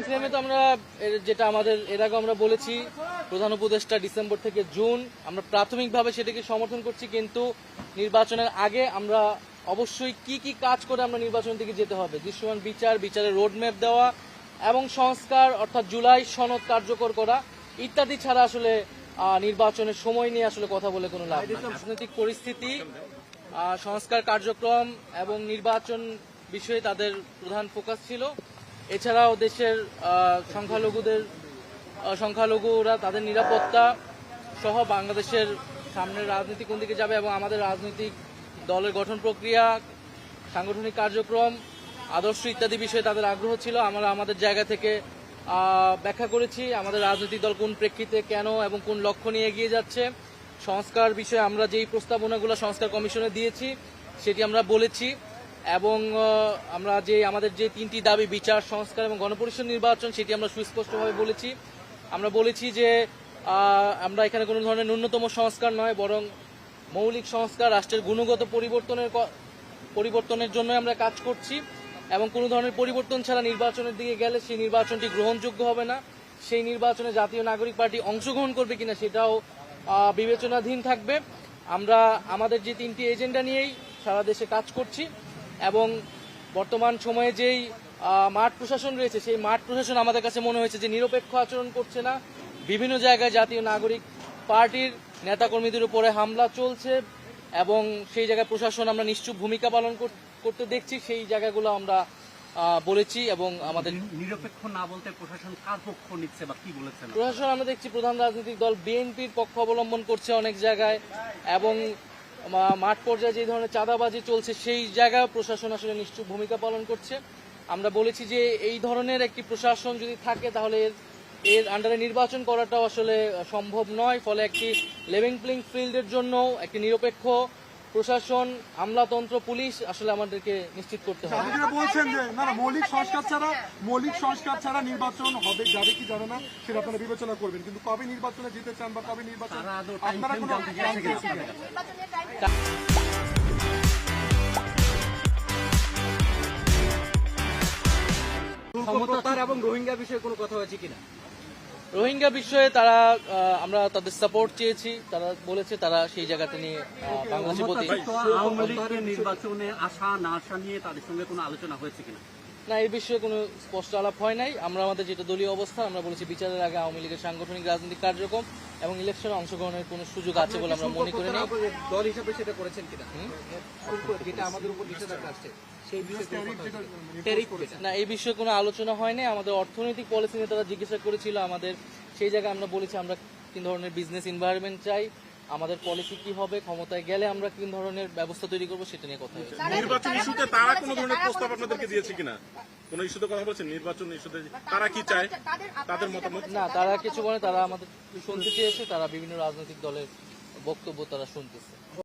Time ফ্রেমে তো আমরা যেটা আমাদের, এর আগে আমরা বলেছি, প্রধান উপদেষ্টা ডিসেম্বর থেকে জুন, আমরা প্রাথমিকভাবে সেটাকে সমর্থন করছি, কিন্তু নির্বাচনের আগে আমরা অবশ্যই কি কি কাজ করে আমরা নির্বাচন থেকে যেতে হবে? দৃশ্যমান বিচার, বিচারের রোডম্যাপ দেওয়া এবং সংস্কার, অর্থাৎ জুলাই সনদ কার্যকর করা, ইত্যাদি ছাড়া আসলে নির্বাচনের সময় নিয়ে আসলে কথা বলে কোনো লাভ রাজনৈতিক পরিস্থিতি সংস্কার কার্যক্রম এবং নির্বাচন বিষয়ে তাদের প্রধান ফোকাস ছিল। এছাড়াও দেশের সংখ্যালঘুদের সংখ্যালঘুরা তাদের নিরাপত্তা সহ বাংলাদেশের সামনের রাজনীতি কোন দিকে যাবে এবং আমাদের রাজনৈতিক দলের গঠন প্রক্রিয়া, সাংগঠনিক কার্যক্রম, আদর্শ ইত্যাদি বিষয়ে তাদের আগ্রহ ছিল। আমরা আমাদের জায়গা থেকে ব্যাখ্যা করেছি আমাদের রাজনৈতিক দল কোন প্রেক্ষিতে কেন এবং কোন লক্ষ্য নিয়ে এগিয়ে যাচ্ছে। সংস্কার বিষয়ে আমরা যেই প্রস্তাবনাগুলো সংস্কার কমিশনে দিয়েছি, সেটি আমরা বলেছি। এবং আমরা যে, আমাদের যে তিনটি দাবি, বিচার, সংস্কার এবং গণপরিষদ নির্বাচন, সেটি আমরা সুস্পষ্টভাবে বলেছি। আমরা বলেছি যে আমরা এখানে কোনো ধরনের ন্যূনতম সংস্কার নয়, বরং মৌলিক সংস্কার, রাষ্ট্রের গুণগত পরিবর্তনের পরিবর্তনের জন্য আমরা কাজ করছি। এবং কোনো ধরনের পরিবর্তন ছাড়া নির্বাচনের দিকে গেলে সেই নির্বাচনটি গ্রহণযোগ্য হবে না। সেই নির্বাচনে জাতীয় নাগরিক পার্টি অংশগ্রহণ করবে কিনা সেটাও বিবেচনাধীন থাকবে। আমরা আমাদের যে তিনটি এজেন্ডা নিয়েই সারা দেশে কাজ করছি। এবং বর্তমান সময়ে যেই মাঠ প্রশাসন রয়েছে সেই মাঠ প্রশাসন আমাদের কাছে মনে হয়েছে যে নিরপেক্ষ আচরণ করছে না। বিভিন্ন জায়গায় জাতীয় নাগরিক পার্টির নেতাকর্মীদের উপরে হামলা চলছে এবং সেই জায়গায় প্রশাসন আমরা নিশ্চুপ ভূমিকা পালন করতে দেখছি। সেই জায়গাগুলো আমরা বলেছি এবং আমাদের নিরপেক্ষ না বলতে প্রশাসন কার পক্ষ নিচ্ছে বা কি বলেছেন প্রশাসন আমরা দেখছি প্রধান রাজনৈতিক দল বিএনপির পক্ষ অবলম্বন করছে অনেক জায়গায় এবং মাঠ পর্যায়ে যে ধরনের চাঁদাবাজি চলছে, সেই জায়গায় প্রশাসন আসলে নিশ্চুপ ভূমিকা পালন করছে। আমরা বলেছি যে এই ধরনের একটি প্রশাসন যদি থাকে, তাহলে এর এর আন্ডারে নির্বাচন করাটাও আসলে সম্ভব নয়। ফলে একটি লেভিং প্লেইং ফিল্ডের জন্য একটি নিরপেক্ষ প্রশাসন আমলাতন্ত্র পুলিশ আসলে আমাদেরকে নিশ্চিত করতে হবে। আপনি যেটা বলছেন যে না না মৌলিক সংস্কার ছাড়া মৌলিক সংস্কার ছাড়া নির্বাচন হবে যাবে কি যাবে না সেটা আপনারা বিবেচনা করবেন। কিন্তু কবে নির্বাচনে যেতে চান বা কবে নির্বাচন আপনারা কোনো ক্ষমতার এবং রোহিঙ্গা বিষয়ে কোনো কথা হয়েছে কিনা? রোহিঙ্গা বিষয়ে তারা আমরা তাদের সাপোর্ট চেয়েছি। তারা বলেছে তারা সেই জায়গাতে নিয়ে বাংলাদেশের প্রতি নির্বাচনে আসা না আসা নিয়ে তাদের সঙ্গে কোনো আলোচনা হয়েছে কিনা? না এই বিষয়ে কোনো স্পষ্ট আলাপ হয় নাই। আমরা আমাদের যেটা দলীয় অবস্থা আমরা বলেছি বিচারের আগে আওয়ামী লীগের সাংগঠনিক রাজনৈতিক কার্যক্রম এবং ইলেকশনে অংশগ্রহণের কোনো সুযোগ আছে বলে আমরা মনে করি না দল হিসেবে সেটা করেছেন কিনা? যেটা আমাদের উপর নিষেধাজ্ঞা আসছে না এই বিষয়ে কোনো আলোচনা হয়নি আমাদের অর্থনৈতিক পলিসি নিয়ে তারা জিজ্ঞাসা করেছিল আমাদের সেই জায়গায় আমরা বলেছি আমরা কোন ধরনের বিজনেস এনভায়রনমেন্ট চাই। আমাদের পলিসি কি হবে ক্ষমতায় গেলে আমরা কোন ধরনের ব্যবস্থা তৈরি করব সেটা নিয়ে কথা হয়েছে। নির্বাচন ইস্যুতে তারা কোনো ধরনের প্রস্তাব আপনাদেরকে দিয়েছে কিনা? কোন ইস্যুতে কথা বলছেন? নির্বাচন ইস্যুতে তারা কি চায়? তাদের মতামত না তারা কিছু বলে তারা আমাদের শুনতে চেয়েছে তারা বিভিন্ন রাজনৈতিক দলের বক্তব্য তারা শুনতেছে।